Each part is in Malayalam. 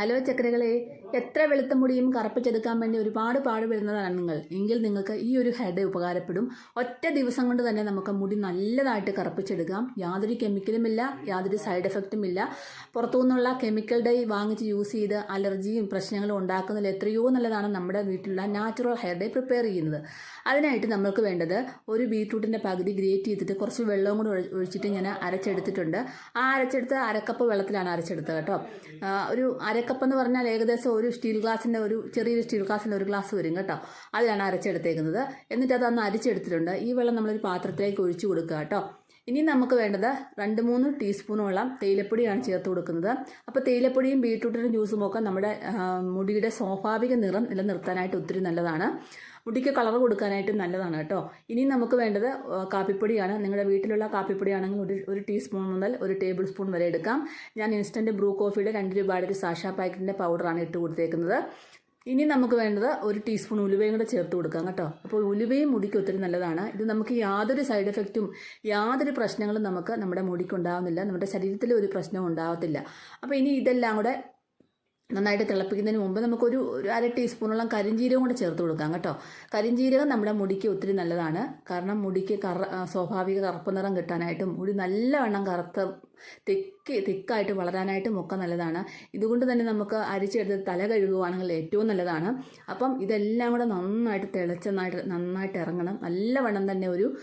ഹലോ ചക്കരകളെ എത്ര വെളുത്ത മുടിയും കറുപ്പിച്ചെടുക്കാൻ വേണ്ടി ഒരുപാട് പാടുപെടുന്നതാണ് നിങ്ങൾ. എങ്കിൽ നിങ്ങൾക്ക് ഈ ഒരു ഹെഡ് ഉപകാരപ്പെടും. ഒറ്റ ദിവസം കൊണ്ട് തന്നെ നമുക്ക് മുടി നല്ലതായിട്ട് കറുപ്പിച്ചെടുക്കാം. യാതൊരു കെമിക്കലും ഇല്ല യാതൊരു സൈഡ് എഫക്റ്റും ഇല്ല. പുറത്തുനിന്നുള്ള കെമിക്കൽ ഡൈ വാങ്ങിച്ച് യൂസ് ചെയ്ത് അലർജിയും പ്രശ്നങ്ങളും ഉണ്ടാക്കുന്നതിൽ എത്രയോ നല്ലതാണ് നമ്മുടെ വീട്ടിലുള്ള നാച്ചുറൽ ഹെയർ ഡൈ പ്രിപ്പയർ ചെയ്യുന്നത്. അതിനായിട്ട് നമ്മൾക്ക് വേണ്ടത് ഒരു ബീട്രൂട്ടിന്റെ പകുതി ഗ്രേറ്റ് ചെയ്തിട്ട് കുറച്ച് വെള്ളവും കൂടി ഒഴിച്ചിട്ട് ഞാൻ അരച്ചെടുത്തിട്ടുണ്ട്. ആ അരച്ചെടുത്ത് അരക്കപ്പ് വെള്ളത്തിലാണ് അരച്ചെടുത്തത് കേട്ടോ. ഒരു അരക്കപ്പ് എന്ന് പറഞ്ഞാൽ ഏകദേശം ഒരു സ്റ്റീൽ ഗ്ലാസിന്റെ ഒരു ചെറിയൊരു സ്റ്റീൽ ഗ്ലാസിന്റെ ഒരു ഗ്ലാസ് വരും കേട്ടോ. അതിലാണ് അരച്ചെടുത്തേക്കുന്നത്. എന്നിട്ട് അതൊന്ന് അരച്ചെടുത്തിട്ടുണ്ട്. ഈ വെള്ളം നമ്മളൊരു പാത്രത്തിലേക്ക് ഒഴിച്ചു കൊടുക്കുക കേട്ടോ. ഇനി നമുക്ക് വേണ്ടത് രണ്ട് മൂന്ന് ടീസ്പൂണോളം തേയിലപ്പൊടിയാണ് ചേർത്ത് കൊടുക്കുന്നത്. അപ്പോൾ തേയിലപ്പൊടിയും ബീട്രൂട്ടിന്റെ ജ്യൂസും ഒക്കെ നമ്മുടെ മുടിയുടെ സ്വാഭാവിക നിറം നിലനിർത്താനായിട്ട് ഒത്തിരി നല്ലതാണ്. മുടിക്ക് കളർ കൊടുക്കാനായിട്ട് നല്ലതാണ് കേട്ടോ. ഇനി നമുക്ക് വേണ്ടത് കാപ്പിപ്പൊടിയാണ്. നിങ്ങളുടെ വീട്ടിലുള്ള കാപ്പിപ്പൊടിയാണെങ്കിൽ ഒരു ഒരു ടീസ്പൂൺ മുതൽ ഒരു ടേബിൾ സ്പൂൺ വരെ എടുക്കാം. ഞാൻ ഇൻസ്റ്റന്റ് ബ്രൂ കോഫിയുടെ രണ്ട് രൂപയുടെ ഒരു സാഷ പാക്കറ്റിന്റെ പൗഡറാണ് ഇട്ട് കൊടുത്തേക്കുന്നത്. ഇനി നമുക്ക് വേണ്ടത് ഒരു ടീസ്പൂൺ ഉലുവയും കൂടെ ചേർത്ത് കൊടുക്കാം കേട്ടോ. അപ്പോൾ ഉലുവയും മുടിക്ക് ഒത്തിരി നല്ലതാണ്. ഇത് നമുക്ക് യാതൊരു സൈഡ് എഫക്റ്റും യാതൊരു പ്രശ്നങ്ങളും നമുക്ക് നമ്മുടെ മുടിക്ക് ഉണ്ടാകുന്നില്ല നമ്മുടെ ശരീരത്തിൽ ഒരു പ്രശ്നവും ഉണ്ടാകത്തില്ല അപ്പോൾ ഇനി ഇതെല്ലാം കൂടെ നന്നായിട്ട് തിളപ്പിക്കുന്നതിന് മുമ്പ് നമുക്കൊരു ഒരു അര ടീസ്പൂണോളം കരിഞ്ജീരകം കൂടെ ചേർത്ത് കൊടുക്കാം കേട്ടോ. കരിഞ്ജീരകം നമ്മുടെ മുടിക്ക് ഒത്തിരി നല്ലതാണ്. കാരണം മുടിക്ക് കറ സ്വാഭാവിക കറുപ്പ് നിറം കിട്ടാനായിട്ടും മുടി നല്ലവണ്ണം കറുത്ത തിക്ക് തിക്കായിട്ട് വളരാനായിട്ടും ഒക്കെ നല്ലതാണ്. ഇതുകൊണ്ട് തന്നെ നമുക്ക് അരിച്ചെടുത്ത് തല കഴുകുവാണെങ്കിൽ ഏറ്റവും നല്ലതാണ്. അപ്പം ഇതെല്ലാം കൂടെ നന്നായിട്ട് തിളച്ച നന്നായിട്ട് ഇറങ്ങണം. നല്ലവണ്ണം തന്നെ ഒരു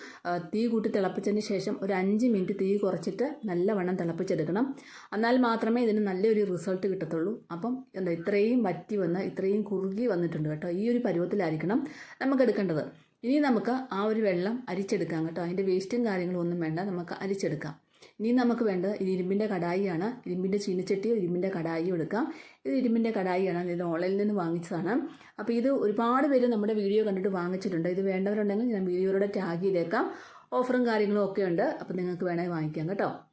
തീ കൂട്ടി തിളപ്പിച്ചതിന് ശേഷം ഒരു അഞ്ച് മിനിറ്റ് തീ കുറച്ചിട്ട് നല്ലവണ്ണം തിളപ്പിച്ചെടുക്കണം. എന്നാൽ മാത്രമേ ഇതിന് നല്ലൊരു റിസൾട്ട് കിട്ടത്തുള്ളൂ. അപ്പം എന്താ ഇത്രയും വറ്റി വന്ന് ഇത്രയും കുറുകി വന്നിട്ടുണ്ട് കേട്ടോ. ഈ ഒരു പരുവത്തിലായിരിക്കണം നമുക്ക് എടുക്കേണ്ടത്. ഇനി നമുക്ക് ആ ഒരു വെള്ളം അരിച്ചെടുക്കാം കേട്ടോ. അതിന്റെ വേസ്റ്റും കാര്യങ്ങളും ഒന്നും വേണ്ട നമുക്ക് അരിച്ചെടുക്കാം. ഇനി നമുക്ക് വേണ്ടത് ഇത് ഇരുമ്പിന്റെ കടായിയാണ്. ഇരുമ്പിന്റെ ചീനിച്ചട്ടിയോ ഇരുമ്പിന്റെ കടായിയോ എടുക്കാം. ഇത് ഇരുമ്പിന്റെ കടായിയാണ്. ഇത് ഓൺലൈനിൽ നിന്ന് വാങ്ങിച്ചതാണ്. അപ്പോൾ ഇത് ഒരുപാട് പേര് നമ്മുടെ വീഡിയോ കണ്ടിട്ട് വാങ്ങിച്ചിട്ടുണ്ട്. ഇത് വേണ്ടവരുണ്ടെങ്കിൽ ഞാൻ വീഡിയോയുടെ ടാഗ് ചെയ്തേക്കാം. ഓഫറും കാര്യങ്ങളും ഒക്കെ ഉണ്ട്. അപ്പോൾ നിങ്ങൾക്ക് വേണമെങ്കിൽ വാങ്ങിക്കാം കേട്ടോ.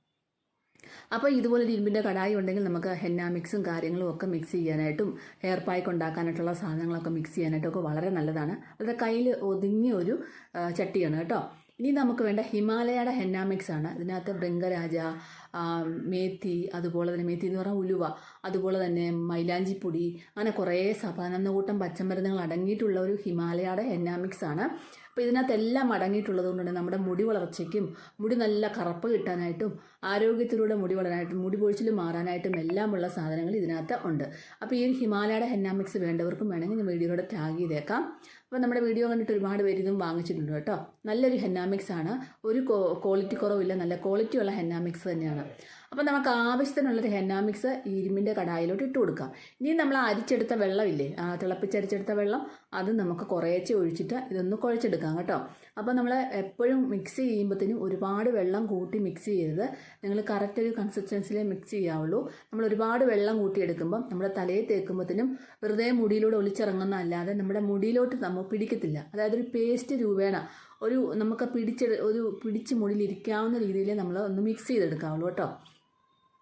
അപ്പോൾ ഇതുപോലെ ഇരുമ്പിന്റെ കടായി ഉണ്ടെങ്കിൽ നമുക്ക് ഹെന്ന മിക്സും കാര്യങ്ങളും ഒക്കെ മിക്സ് ചെയ്യാനായിട്ടും ഹെയർ പായ്ക്ക് ഉണ്ടാക്കാനായിട്ടുള്ള സാധനങ്ങളൊക്കെ മിക്സ് ചെയ്യാനായിട്ടും ഒക്കെ വളരെ നല്ലതാണ്. അത് കയ്യിൽ ഒതുങ്ങിയ ഒരു ചട്ടിയാണ് കേട്ടോ. ഇനി നമുക്ക് വേണ്ട ഹിമാലയയുടെ ഹെന്ന മിക്സ് ആണ്. ഇതിനകത്ത് ബൃംഗരാജ മേത്തി അതുപോലെ തന്നെ മേത്തി എന്ന് പറഞ്ഞാൽ ഉലുവ അതുപോലെ തന്നെ മൈലാഞ്ചിപ്പൊടി അങ്ങനെ കുറേ സഭാനന്ദകൂട്ടം കൂട്ടം പച്ചമരുന്നുകൾ അടങ്ങിയിട്ടുള്ള ഒരു ഹിമാലയയുടെ ഹെന്ന മിക്സ് ആണ് അപ്പോൾ ഇതിനകത്തെല്ലാം അടങ്ങിയിട്ടുള്ളത് കൊണ്ട് തന്നെ നമ്മുടെ മുടി വളർച്ചയ്ക്കും മുടി നല്ല കറുപ്പ് കിട്ടാനായിട്ടും ആരോഗ്യത്തിലൂടെ മുടി വളരാനായിട്ടും മുടി പൊഴിച്ചിൽ മാറാനായിട്ടും എല്ലാമുള്ള സാധനങ്ങൾ ഇതിനകത്ത് ഉണ്ട്. അപ്പോൾ ഈ ഒരു ഹിമാലയയുടെ ഹെന്ന മിക്സ് വേണ്ടവർക്കും വേണമെങ്കിൽ വീഡിയോയുടെ ടാഗ് ചെയ്തേക്കാം. അപ്പോൾ നമ്മുടെ വീഡിയോ കണ്ടിട്ട് ഒരുപാട് പേര് ഇതും വാങ്ങിച്ചിട്ടുണ്ട് കേട്ടോ. നല്ലൊരു ഹെന്നാമിക്സ് ആണ്. ഒരു ക്വാളിറ്റി കുറവില്ല. നല്ല ക്വാളിറ്റി ഉള്ള ഹെന്നാമിക്സ് തന്നെയാണ്. അപ്പോൾ നമുക്ക് ആവശ്യത്തിനുള്ളൊരു ഹെന്നാമിക്സ് ഈ ഇരുമ്പിന്റെ കടായിലോട്ട് ഇട്ട് കൊടുക്കാം. ഇനി നമ്മൾ അരിച്ചെടുത്ത വെള്ളമില്ലേ? തിളപ്പിച്ചരിച്ചെടുത്ത വെള്ളം അത് നമുക്ക് കുറേച്ചെ ഒഴിച്ചിട്ട് ഇതൊന്ന് കുഴച്ചെടുക്കാം കേട്ടോ. അപ്പോൾ നമ്മൾ എപ്പോഴും മിക്സ് ചെയ്യുമ്പോഴത്തേനും ഒരുപാട് വെള്ളം കൂട്ടി മിക്സ് ചെയ്യരുത്. നിങ്ങൾ കറക്റ്റ് ഒരു കൺസിസ്റ്റൻസിലേ മിക്സ് ചെയ്യാവുള്ളൂ. നമ്മൾ ഒരുപാട് വെള്ളം കൂട്ടിയെടുക്കുമ്പം നമ്മുടെ തലയിൽ തേക്കുമ്പോഴത്തേനും വെറുതെ മുടിയിലൂടെ ഒലിച്ചിറങ്ങുന്ന അല്ലാതെ നമ്മുടെ മുടിയിലോട്ട് നമ്മൾ പിടിക്കത്തില്ല. അതായത് ഒരു പേസ്റ്റ് രൂപേണ. ഒരു നമുക്ക് പിടിച്ചെടു ഒരു പിടിച്ച് മുടിയിലിരിക്കാവുന്ന രീതിയിൽ നമ്മൾ ഒന്ന് മിക്സ് ചെയ്തെടുക്കാവുള്ളൂ കേട്ടോ.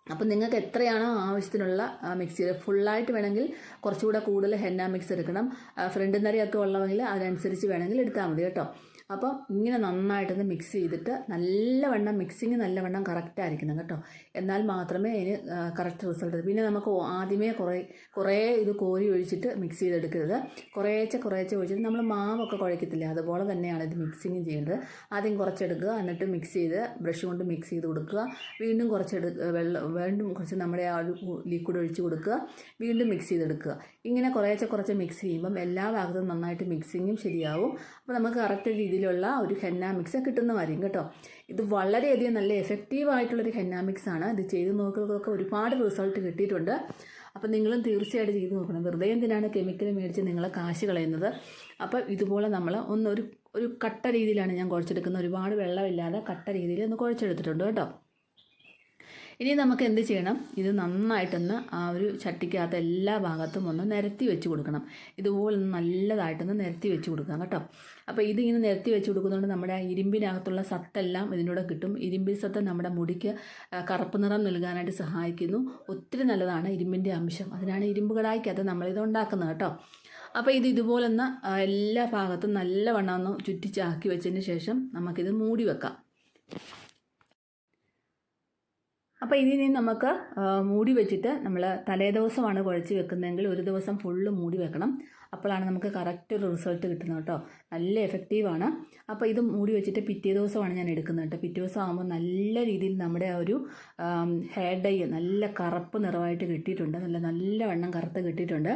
അപ്പം നിങ്ങൾക്ക് എത്രയാണോ ആവശ്യത്തിനുള്ള മിക്സി ഫുള്ളായിട്ട് വേണമെങ്കിൽ കുറച്ചുകൂടെ കൂടുതൽ ഹെന്ന മിക്സ് എടുക്കണം. ഫ്രണ്ട് നിറയൊക്കെ ഉള്ളവെങ്കിൽ അതിനനുസരിച്ച് വേണമെങ്കിൽ എടുത്താൽ മതി കേട്ടോ. അപ്പം ഇങ്ങനെ നന്നായിട്ടൊന്ന് മിക്സ് ചെയ്തിട്ട് നല്ലവണ്ണം മിക്സിങ് നല്ലവണ്ണം കറക്റ്റ് ആയിരിക്കണം കേട്ടോ. എന്നാൽ മാത്രമേ അതിന് കറക്റ്റ് റിസൾട്ട് പിന്നെ നമുക്ക് ആദ്യമേ കുറേ കുറേ ഇത് കോരി ഒഴിച്ചിട്ട് മിക്സ് ചെയ്തെടുക്കരുത്. കുറേശ്ശെ കുറേശ്ശെ ഒഴിച്ചിട്ട് നമ്മൾ മാവൊക്കെ കുഴക്കത്തില്ല? അതുപോലെ തന്നെയാണ് ഇത് മിക്സിങ് ചെയ്യേണ്ടത്. ആദ്യം കുറച്ചെടുക്കുക എന്നിട്ട് മിക്സ് ചെയ്ത് ബ്രഷ് കൊണ്ട് മിക്സ് ചെയ്ത് കൊടുക്കുക. വീണ്ടും കുറച്ചെടു വെള്ളം വീണ്ടും കുറച്ച് നമ്മുടെ ആ ഒരു ലിക്വിഡ് ഒഴിച്ച് കൊടുക്കുക. വീണ്ടും മിക്സ് ചെയ്തെടുക്കുക. ഇങ്ങനെ കുറേശ്ശെ കുറച്ച് മിക്സ് ചെയ്യുമ്പം എല്ലാ ഭാഗത്തും നന്നായിട്ട് മിക്സിങ്ങും ശരിയാവും. അപ്പോൾ നമുക്ക് കറക്റ്റ് രീതിയിലുള്ള ഒരു ഹെന്ന മിക്സ് കിട്ടുന്നതായിരിക്കും കേട്ടോ. ഇത് വളരെയധികം നല്ല എഫക്റ്റീവ് ആയിട്ടുള്ളൊരു ഹെന്ന മിക്സ് ആണ്. ഇത് ചെയ്ത് നോക്കുന്നതൊക്കെ ഒരുപാട് റിസൾട്ട് കിട്ടിയിട്ടുണ്ട്. അപ്പം നിങ്ങളും തീർച്ചയായിട്ടും ചെയ്ത് നോക്കണം. വെറുതെ എന്തിനാണ് കെമിക്കൽ മേടിച്ച് നിങ്ങൾ കാശ് കളയുന്നത്? അപ്പോൾ ഇതുപോലെ നമ്മൾ ഒന്ന് ഒരു ഒരു കട്ട രീതിയിലാണ് ഞാൻ കുഴച്ചെടുക്കുന്നത്. ഒരുപാട് വെള്ളമില്ലാതെ കട്ട രീതിയിൽ ഒന്ന് കുഴച്ചെടുത്തിട്ടുണ്ട് കേട്ടോ. ഇനി നമുക്ക് എന്ത് ചെയ്യണം? ഇത് നന്നായിട്ടൊന്ന് ആ ഒരു ചട്ടിക്കകത്ത് എല്ലാ ഭാഗത്തും ഒന്ന് നിരത്തി വെച്ച് കൊടുക്കണം. ഇതുപോലെ നല്ലതായിട്ടൊന്ന് നിരത്തി വെച്ച് കൊടുക്കാം കേട്ടോ. അപ്പോൾ ഇതിങ്ങനെ നിരത്തി വെച്ച് കൊടുക്കുന്നതുകൊണ്ട് നമ്മുടെ ഇരുമ്പിനകത്തുള്ള സത്തെല്ലാം ഇതിനൂടെ കിട്ടും. ഇരുമ്പിൻ സത്ത് നമ്മുടെ മുടിക്ക് കറുപ്പ് നിറം നൽകാനായിട്ട് സഹായിക്കുന്നു. ഒത്തിരി നല്ലതാണ് ഇരുമ്പിന്റെ അംശം. അതിനാണ് ഇരുമ്പ് കടായിക്കകത്ത് നമ്മളിത് ഉണ്ടാക്കുന്നത് കേട്ടോ. അപ്പോൾ ഇത് ഇതുപോലെ ഒന്ന് എല്ലാ ഭാഗത്തും നല്ലവണ്ണം ഒന്ന് ചുറ്റിച്ചാക്കി വെച്ചതിന് ശേഷം നമുക്കിത് മൂടി വെക്കാം. അപ്പോൾ ഇനി നമുക്ക് മൂടി വെച്ചിട്ട് നമ്മൾ തലേദിവസമാണ് കുഴച്ച് വെക്കുന്നതെങ്കിൽ ഒരു ദിവസം ഫുള്ള് മൂടി വെക്കണം. അപ്പോഴാണ് നമുക്ക് കറക്റ്റ് ഒരു റിസൾട്ട് കിട്ടുന്നത് കേട്ടോ. നല്ല എഫക്റ്റീവാണ് അപ്പോൾ ഇത് മൂടി വെച്ചിട്ട് പിറ്റേ ദിവസമാണ് ഞാൻ എടുക്കുന്നത് കേട്ടോ. പിറ്റേ ദിവസം ആകുമ്പോൾ നല്ല രീതിയിൽ നമ്മുടെ ആ ഒരു ഹെയർ ഡൈ നല്ല കറുപ്പ് നിറമായിട്ട് കിട്ടിയിട്ടുണ്ട്. നല്ല നല്ല വണ്ണം കറുത്ത് കിട്ടിയിട്ടുണ്ട്.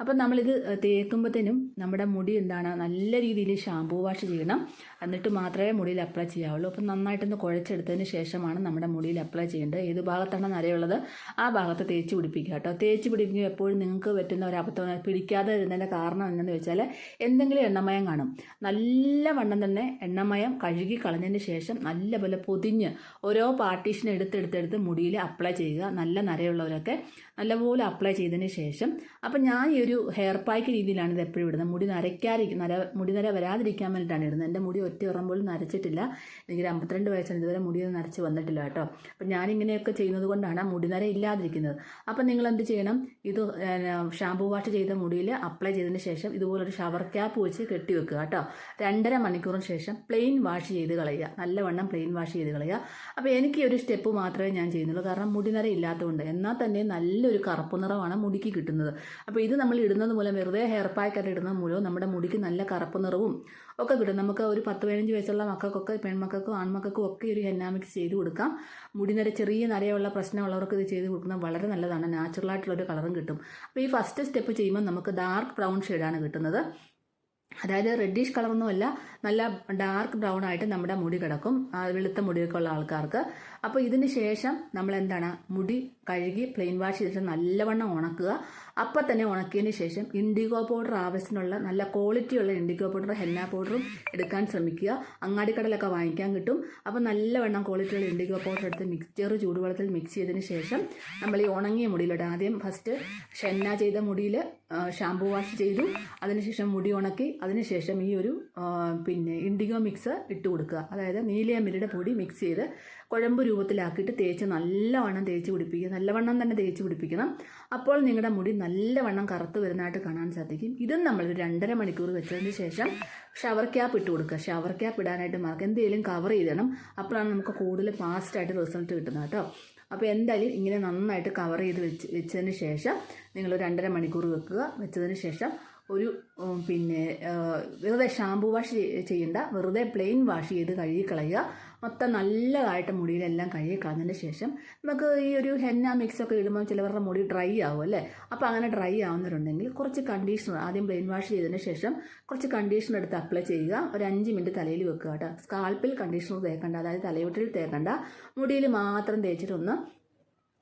അപ്പം നമ്മളിത് തേക്കുമ്പോഴത്തേനും നമ്മുടെ മുടി എന്താണ് നല്ല രീതിയിൽ ഷാംപൂ വാഷ് ചെയ്യണം. എന്നിട്ട് മാത്രമേ മുടിയിൽ അപ്ലൈ ചെയ്യാവുള്ളൂ. അപ്പം നന്നായിട്ടൊന്ന് കുഴച്ചെടുത്തതിന് ശേഷമാണ് നമ്മുടെ മുടിയിൽ അപ്ലൈ ചെയ്യേണ്ടത്. ഏത് ഭാഗത്താണ് നരയുള്ളത് ആ ഭാഗത്ത് തേച്ച് പിടിപ്പിക്കുക കേട്ടോ. തേച്ച് പിടിപ്പിക്കുക എപ്പോഴും നിങ്ങൾക്ക് പറ്റുന്ന ഒരു അബദ്ധം പിടിക്കാതെ വരുന്നതിന്റെ കാരണം എന്താണെന്ന് വെച്ചാൽ എന്തെങ്കിലും എണ്ണമയം കാണും. നല്ല വണ്ണം തന്നെ എണ്ണമയം കഴുകി കളഞ്ഞതിന് ശേഷം നല്ലപോലെ പൊതിഞ്ഞ് ഓരോ പാർട്ടീഷൻ എടുത്തെടുത്തെടുത്ത് മുടിയിൽ അപ്ലൈ ചെയ്യുക. നല്ല നരയുള്ളവരൊക്കെ നല്ലപോലെ അപ്ലൈ ചെയ്തതിന് ശേഷം. അപ്പം ഞാൻ ഈ ഒരു ഹെയർ പാക്ക് രീതിയിലാണ് ഇത് എപ്പോഴും ഇടുന്നത്. മുടി നരയ്ക്കാതിരിക്കും നര മുടി നര വരാതിരിക്കാൻ വേണ്ടിയിട്ടാണ് ഇടുന്നത്. എന്റെ മുടി ഒറ്റ ഉറമ്പോഴും നരച്ചിട്ടില്ല. എനിക്ക് അമ്പത്തിരണ്ട് വയസ്സാണ്. ഇതുവരെ മുടിയൊന്നും നരച്ച് വന്നിട്ടില്ല കേട്ടോ. അപ്പം ഞാനിങ്ങനെയൊക്കെ ചെയ്യുന്നത് കൊണ്ടാണ് മുടി നര ഇല്ലാതിരിക്കുന്നത്. അപ്പം നിങ്ങൾ എന്ത് ചെയ്യണം? ഇത് ഷാമ്പൂ വാഷ് ചെയ്ത മുടിയിൽ അപ്ലൈ ചെയ്തതിന് ശേഷം ഇതുപോലൊരു ഷവർ ക്യാപ്പ് വെച്ച് കെട്ടി വെക്കുക കേട്ടോ. രണ്ടര മണിക്കൂറിന് ശേഷം പ്ലെയിൻ വാഷ് ചെയ്ത് കളയുക. നല്ലവണ്ണം പ്ലെയിൻ വാഷ് ചെയ്ത് കളയുക. അപ്പോൾ എനിക്ക് ഒരു സ്റ്റെപ്പ് മാത്രമേ ഞാൻ ചെയ്യുന്നുള്ളൂ. കാരണം മുടി നര ഇല്ലാത്തതുകൊണ്ട്. എന്നാൽ തന്നെ നല്ലൊരു കറുപ്പ് നിറമാണ് മുടിക്ക് കിട്ടുന്നത്. അപ്പോൾ ഇത് നമ്മൾ ഇടുന്നത് മൂലം വെറുതെ ഹെയർ പാക്കായിട്ട് ഇടുന്നത് മൂലം നമ്മുടെ മുടിക്ക് നല്ല കറുപ്പ് നിറവും ഒക്കെ കിട്ടും. നമുക്ക് ഒരു പത്ത് പതിനഞ്ച് വയസ്സുള്ള മക്കൾക്കൊക്കെ പെൺമക്കൾക്കും ആൺമക്കൾക്കും ഒക്കെ ഒരു ഹെന്നാമിക്സ് ചെയ്ത് കൊടുക്കാം. മുടി നിര ചെറിയ നരയുള്ള പ്രശ്നമുള്ളവർക്ക് ഇത് ചെയ്ത് കൊടുക്കുന്നത് വളരെ നല്ലതാണ്. നാച്ചുറലായിട്ടുള്ളൊരു കളറും കിട്ടും. അപ്പോൾ ഈ ഫസ്റ്റ് സ്റ്റെപ്പ് ചെയ്യുമ്പോൾ നമുക്ക് ഡാർക്ക് ബ്രൗൺ ഷെയ്ഡാണ് കിട്ടുന്നത്. അതായത് റെഡിഷ് കളറൊന്നുമല്ല നല്ല ഡാർക്ക് ബ്രൗൺ ആയിട്ട് നമ്മുടെ മുടി കിടക്കും. വെളുത്ത മുടിയൊക്കെ ഉള്ള ആൾക്കാർക്ക്. അപ്പോൾ ഇതിന് ശേഷം നമ്മൾ എന്താണ് മുടി കഴുകി പ്ലെയിൻ വാഷ് ചെയ്തിട്ട് നല്ലവണ്ണം ഉണക്കുക. അപ്പം തന്നെ ഉണക്കിയതിന് ശേഷം ഇൻഡിഗോ പൗഡർ ആവശ്യത്തിനുള്ള നല്ല ക്വാളിറ്റിയുള്ള ഇൻഡിഗോ പൗഡർ ഹെന്ന പൗഡറും എടുക്കാൻ ശ്രമിക്കുക. അങ്ങാടിക്കടലൊക്കെ വാങ്ങിക്കാൻ കിട്ടും. അപ്പോൾ നല്ലവണ്ണം ക്വാളിറ്റിയുള്ള ഇൻഡിഗോ പൗഡർ എടുത്ത് മിക്സ്ചർ ചൂടുവെള്ളത്തിൽ മിക്സ് ചെയ്തതിന് ശേഷം നമ്മൾ ഈ ഉണങ്ങിയ മുടിയിലോട്ട് ആദ്യം ഫസ്റ്റ് ഷെന്ന ചെയ്ത മുടിയിൽ ഷാമ്പൂ വാഷ് ചെയ്തു. അതിനുശേഷം മുടി ഉണക്കി. അതിനുശേഷം ഈ ഒരു പിന്നെ ഇൻഡിഗോ മിക്സ് ഇട്ട് കൊടുക്കുക. അതായത് നീലിയമ്മിരിയുടെ പൊടി മിക്സ് ചെയ്ത് കുഴമ്പ് രൂപത്തിലാക്കിയിട്ട് തേച്ച് നല്ലവണ്ണം തേച്ച് പിടിപ്പിക്കുക. നല്ലവണ്ണം തന്നെ തേച്ച് പിടിപ്പിക്കണം. അപ്പോൾ നിങ്ങളുടെ മുടി നല്ലവണ്ണം കറുത്ത് വരുന്നതായിട്ട് കാണാൻ സാധിക്കും. ഇതും നമ്മൾ രണ്ടര മണിക്കൂർ വെച്ചതിന് ശേഷം ഷവർ ക്യാപ്പ് ഇട്ട് കൊടുക്കുക. ഷവർ ക്യാപ്പ് ഇടാനായിട്ട് മാർക്ക് എന്തെങ്കിലും കവർ ചെയ്തണം അപ്പോഴാണ് നമുക്ക് കൂടുതൽ ഫാസ്റ്റായിട്ട് റിസൾട്ട് കിട്ടുന്നത് കേട്ടോ. അപ്പോൾ എന്തായാലും ഇങ്ങനെ നന്നായിട്ട് കവർ ചെയ്ത് വെച്ച് വെച്ചതിന് ശേഷം നിങ്ങൾ രണ്ടര മണിക്കൂർ വെക്കുക. വെച്ചതിന് ശേഷം ഒരു പിന്നെ വെറുതെ ഷാമ്പൂ വാഷ് ചെയ്യേണ്ട. വെറുതെ പ്ലെയിൻ വാഷ് ചെയ്ത് കഴുകി കളയുക മൊത്തം നല്ലതായിട്ട് മുടിയിലെല്ലാം കഴുകി കളഞ്ഞതിന് ശേഷം നമുക്ക് ഈ ഒരു ഹെന്ന മിക്സ് ഒക്കെ ഇടുമ്പോൾ ചിലവരുടെ മുടി ഡ്രൈ ആവും അല്ലേ? അപ്പോൾ അങ്ങനെ ഡ്രൈ ആവുന്നവരുണ്ടെങ്കിൽ കുറച്ച് കണ്ടീഷണർ ആദ്യം പ്ലെയിൻ വാഷ് ചെയ്തതിന് ശേഷം കുറച്ച് കണ്ടീഷണർ എടുത്ത് അപ്ലൈ ചെയ്യുക. ഒരു അഞ്ച് മിനിറ്റ് തലയിൽ വെക്കുക കേട്ടോ. സ്കാൽപ്പിൽ കണ്ടീഷണർ തേക്കണ്ട. അതായത് തലയോട്ടിൽ തേക്കണ്ട. മുടിയിൽ മാത്രം തേച്ചിട്ടൊന്ന്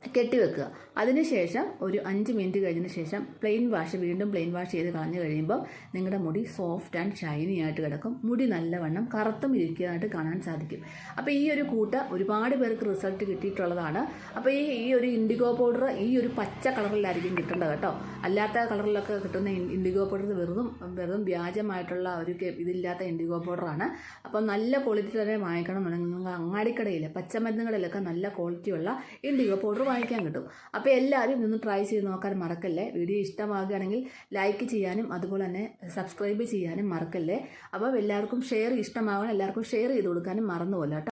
കെട്ടിവെക്കുക. അതിനുശേഷം ഒരു അഞ്ച് മിനിറ്റ് കഴിഞ്ഞതിന് ശേഷം പ്ലെയിൻ വാഷ് വീണ്ടും പ്ലെയിൻ വാഷ് ചെയ്ത് കളഞ്ഞു കഴിയുമ്പോൾ നിങ്ങളുടെ മുടി സോഫ്റ്റ് ആൻഡ് ഷൈനി ആയിട്ട് കിടക്കും. മുടി നല്ലവണ്ണം കറുത്തും ഇരിക്കുന്നതായിട്ട് കാണാൻ സാധിക്കും. അപ്പോൾ ഈ ഒരു കൂട്ട ഒരുപാട് പേർക്ക് റിസൾട്ട് കിട്ടിയിട്ടുള്ളതാണ്. അപ്പോൾ ഈ ഈ ഒരു ഇൻഡിഗോ പൗഡർ ഈ ഒരു പച്ച കളറിലായിരിക്കും കിട്ടേണ്ടത് കേട്ടോ. അല്ലാത്ത കളറിലൊക്കെ കിട്ടുന്ന ഇൻഡിഗോ പൗഡർ വെറും വെറും വ്യാജമായിട്ടുള്ള ഒരു ഇതില്ലാത്ത ഇൻഡിഗോ പൗഡറാണ് അപ്പോൾ നല്ല ക്വാളിറ്റി തന്നെ വാങ്ങിക്കണം എന്നുണ്ടെങ്കിൽ നിങ്ങൾ അങ്ങാടിക്കടയിൽ പച്ചമരുന്നുകളിലൊക്കെ നല്ല ക്വാളിറ്റിയുള്ള ഇൻഡിഗോ പൗഡർ വാങ്ങിക്കാൻ കിട്ടും. അപ്പോൾ എല്ലാവരും ഇതൊന്ന് ട്രൈ ചെയ്ത് നോക്കാൻ മറക്കല്ലേ? വീഡിയോ ഇഷ്ടമാകുകയാണെങ്കിൽ ലൈക്ക് ചെയ്യാനും അതുപോലെ തന്നെ സബ്സ്ക്രൈബ് ചെയ്യാനും മറക്കല്ലേ? അപ്പോൾ എല്ലാവർക്കും ഷെയർ ഇഷ്ടമാകണം എല്ലാവർക്കും ഷെയർ ചെയ്ത് കൊടുക്കാനും മറന്നുപോലെ